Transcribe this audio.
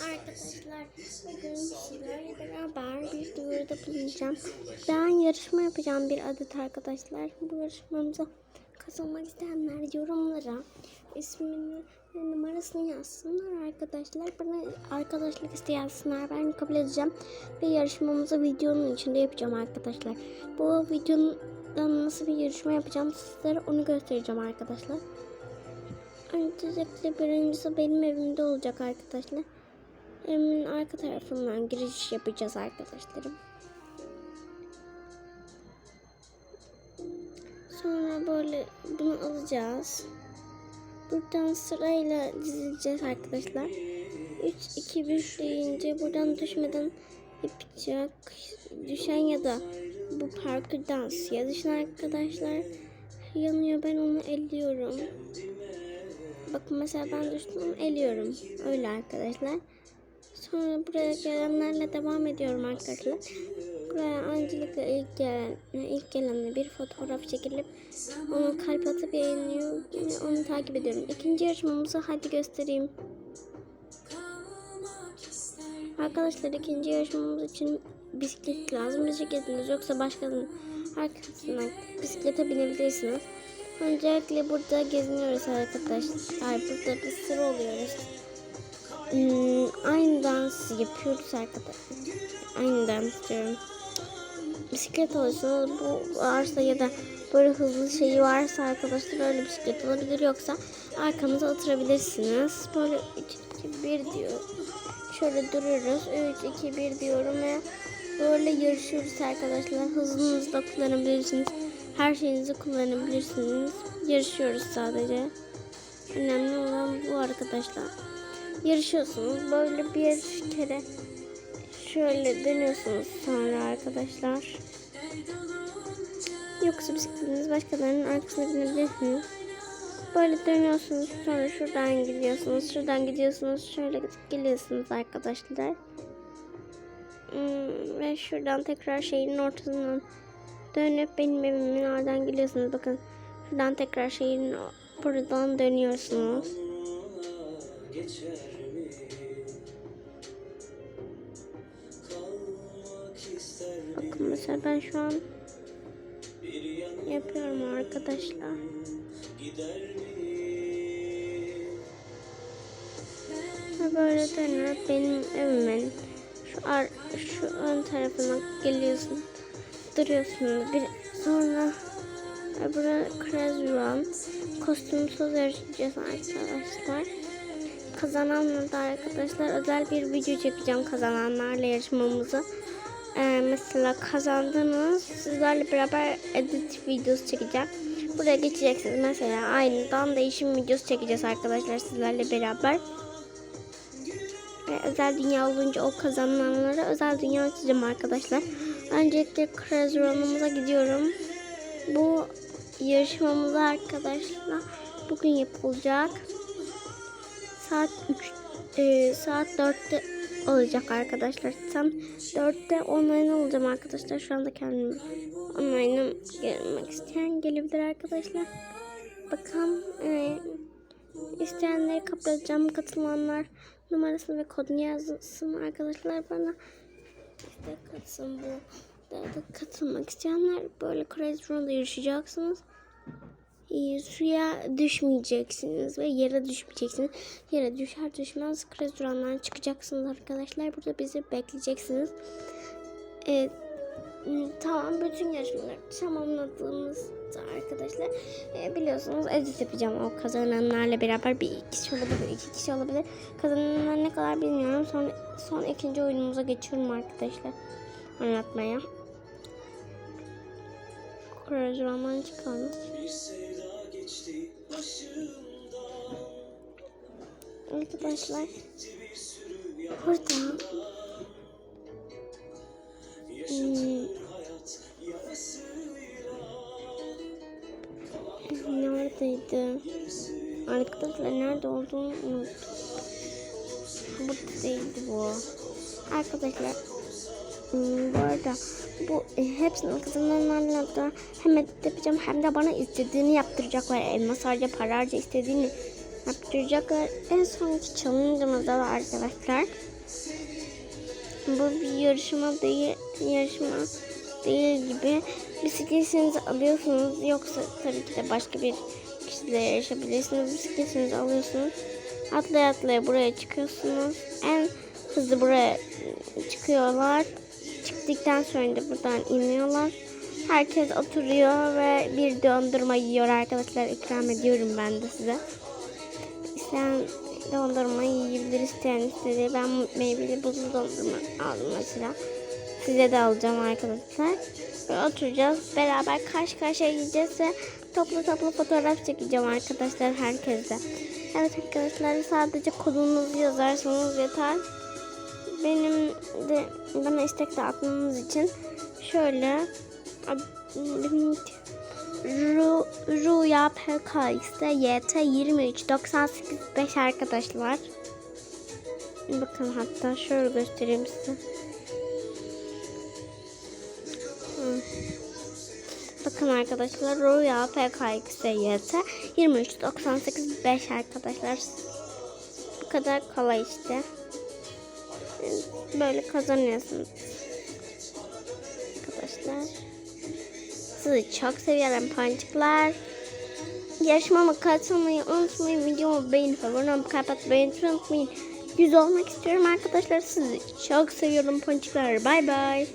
arkadaşlar. Bugün sizlerle beraber bir duyuruda bulunacağım. Ben yarışma yapacağım bir adet arkadaşlar. Bu yarışmamıza katılmak isteyenler yorumlara ismini ve numarasını yazsınlar arkadaşlar. Bana arkadaşlık isteği. Ben kabul edeceğim. Ve yarışmamızı videonun içinde yapacağım arkadaşlar. Bu videonun nasıl bir yarışma yapacağım sizlere onu göstereceğim arkadaşlar. Öncelikle birincisi benim evimde olacak arkadaşlar. Evimin arka tarafından giriş yapacağız arkadaşlarım. Sonra böyle bunu alacağız. Buradan sırayla dizileceğiz arkadaşlar. 3, 2, 1 deyince buradan düşmeden yapacak. Düşen ya da bu parkurdan suya düşen arkadaşlar yanıyor. Ben onu elliyorum. Bakın mesela ben düştüm eliyorum. Öyle arkadaşlar. Sonra buraya gelenlerle devam ediyorum arkadaşlar. Buraya öncelikle ilk gelen, ilk gelenle bir fotoğraf çekilip onu kalp atıp yayınlıyor. ve Onu takip ediyorum. İkinci yarışmamızı hadi göstereyim. Arkadaşlar ikinci yarışmamız için bisiklet lazım. Bisikletiniz yoksa başkanın arkasına bisiklete binebilirsiniz. Öncelikle burada geziniyoruz arkadaşlar. Burada bir sıra oluyoruz. Hmm, aynı dans yapıyoruz arkadaşlar. Aynı dans diyorum. Bisiklet alırsanız bu varsa ya da böyle hızlı şeyi varsa arkadaşlar öyle bisiklet olabilir. Yoksa arkanıza oturabilirsiniz. Böyle 3, 2, 1 diyor. Şöyle duruyoruz. 3, 2, 1 diyorum ve böyle yarışıyoruz arkadaşlar. Hızınızı kullanabilirsiniz. Her şeyinizi kullanabilirsiniz. Yarışıyoruz sadece. Önemli olan bu arkadaşlar. Yarışıyorsunuz. Böyle bir kere şöyle dönüyorsunuz sonra arkadaşlar. Yoksa bisikletiniz başkalarının arkasına binebilirsiniz. Böyle dönüyorsunuz sonra şuradan gidiyorsunuz. Şuradan gidiyorsunuz. Şöyle geliyorsunuz arkadaşlar. Hmm, ve şuradan tekrar şeyin ortasından dönüp benim evimin oradan geliyorsunuz. Bakın şuradan tekrar şeyin buradan dönüyorsunuz. Bakın mesela ben şu an yapıyorum arkadaşlar. Ve böyle dönüp benim evimin şu ar şu ön tarafına geliyorsun. Duruyorsunuz. Bir sonra Burada Krezvan kostümsüz yarışacağız arkadaşlar. Kazananla da arkadaşlar özel bir video çekeceğim kazananlarla yarışmamızı. Ee, mesela kazandınız sizlerle beraber edit videosu çekeceğim. Buraya geçeceksiniz mesela aynıdan değişim videosu çekeceğiz arkadaşlar sizlerle beraber. Ve özel dünya olunca o kazananlara özel dünya açacağım arkadaşlar. Öncelikle Krezvan'ımıza gidiyorum. Bu yarışmamız arkadaşlar bugün yapılacak. Saat 3 e, saat 4'te olacak arkadaşlar. Tam 4'te online olacağım arkadaşlar. Şu anda kendim online'a gelmek isteyen gelebilir arkadaşlar. Bakalım e, isteyenleri kabul. Katılanlar numarasını ve kodunu yazsın arkadaşlar bana. İşte katsın bu da katılmak isteyenler böyle Crazy Run'da yarışacaksınız. Ee, suya düşmeyeceksiniz ve yere düşmeyeceksiniz. Yere düşer düşmez Run'dan çıkacaksınız arkadaşlar. Burada bizi bekleyeceksiniz. Ee, tamam bütün yarışmaları tamamladığımızda arkadaşlar e, biliyorsunuz edit yapacağım o kazananlarla beraber bir iki kişi olabilir iki kişi olabilir kazananlar ne kadar bilmiyorum sonra son ikinci oyunumuza geçiyorum arkadaşlar anlatmaya Kurajmandan çıkalım. Arkadaşlar burada hmm, neredeydi? Arkadaşlar nerede olduğunu unuttum. Burada değildi bu. Arkadaşlar bu arada bu e, hepsinin kazananlarla da hem edit yapacağım hem de bana istediğini yaptıracaklar. Elma sadece para harca istediğini yaptıracaklar. En sonki challenge'ımızda da arkadaşlar Bu bir yarışma değil, yarışma değil gibi. Bisikletinizi alıyorsunuz. Yoksa tabii ki de başka bir kişiyle yarışabilirsiniz. Bisikletinizi alıyorsunuz. Atlaya atlaya buraya çıkıyorsunuz. En hızlı buraya çıkıyorlar. Çıktıktan sonra da buradan iniyorlar. Herkes oturuyor ve bir dondurma yiyor arkadaşlar. İkram ediyorum ben de size. İsteyen dondurma yiyebilir isteyen istediği. Ben meyveli buzlu dondurma aldım mesela. Size de alacağım arkadaşlar. Ve oturacağız. Beraber karşı karşıya gideceğiz ve toplu toplu fotoğraf çekeceğim arkadaşlar herkesle. Evet arkadaşlar sadece kodunuzu yazarsanız yeter. Benim de bana istek de atmanız için şöyle Ru, Ruya PKX'de YT 23 98 5 arkadaşlar. Bakın hatta şöyle göstereyim size. Bakın arkadaşlar Royal PKX'de YT 23 98 5 arkadaşlar. Bu kadar kolay işte. Böyle kazanıyorsunuz. Arkadaşlar. Sizi çok seviyorum pancıklar. Yarışmama katılmayı unutmayın. Videomu beğenip abone olup kapatmayı unutmayın. Yüz olmak istiyorum arkadaşlar. Sizi çok seviyorum pancıklar. Bay bay.